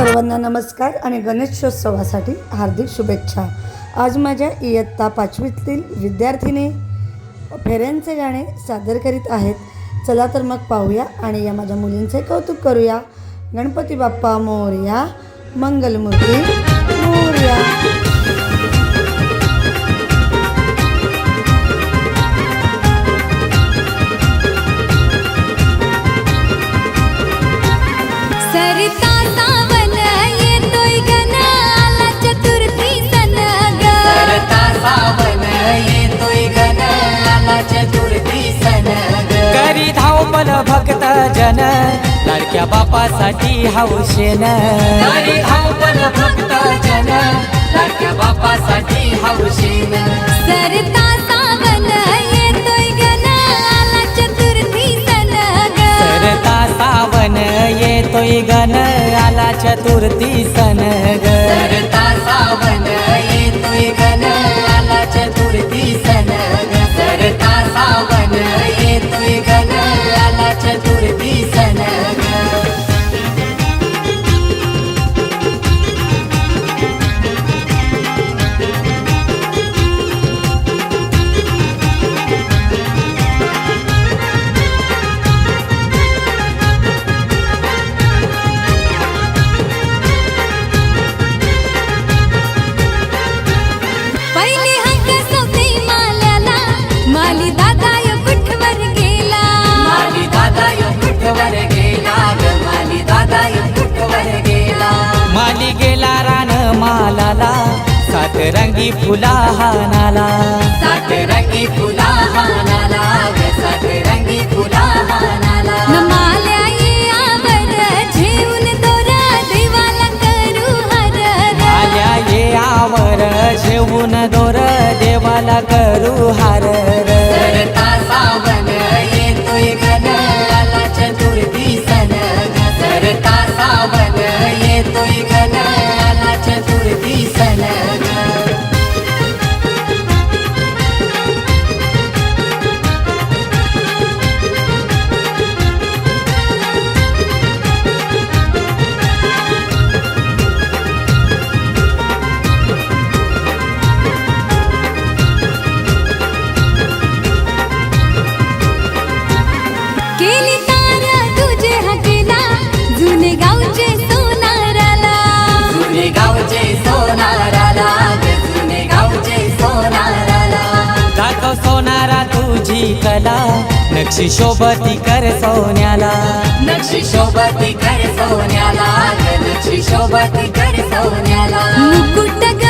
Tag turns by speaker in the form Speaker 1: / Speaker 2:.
Speaker 1: सर्वांना नमस्कार आणि गणेशोत्सवासाठी हार्दिक शुभेच्छा. आज माझ्या इयत्ता पाचवीतील विद्यार्थीने फेऱ्यांचे गाणे सादर करीत आहेत. चला तर मग पाहूया आणि या माझ्या मुलींचे कौतुक करूया. गणपती बाप्पा मोरया मंगलमूर्ती मोर्या.
Speaker 2: करी धावपल भक्त जन लाडक्या बापासाठी हौशेन
Speaker 3: हरी धावपल भक्त जन लाडक्या बापासाठी हौशीन
Speaker 4: सरता सावन येतोय गण आला चतुर्थी सण
Speaker 2: सरता सावन येतोय गण आला चतुर्थी रंगी फुला हानाला
Speaker 3: सात रंगी फुला हानाला सात रंगी फुला हानाला
Speaker 4: न माल्या यावर झेवून दोरा देवाला करू हर
Speaker 2: आल्या ये आवर जेवून दोर देवाला करू हार
Speaker 4: तुझी
Speaker 2: कला. नक्षी शोभती कर सोन्याला.
Speaker 3: नक्षी शोभती कर सोन्याला. नक्षी शोभती कर सोन्याला. मुकुट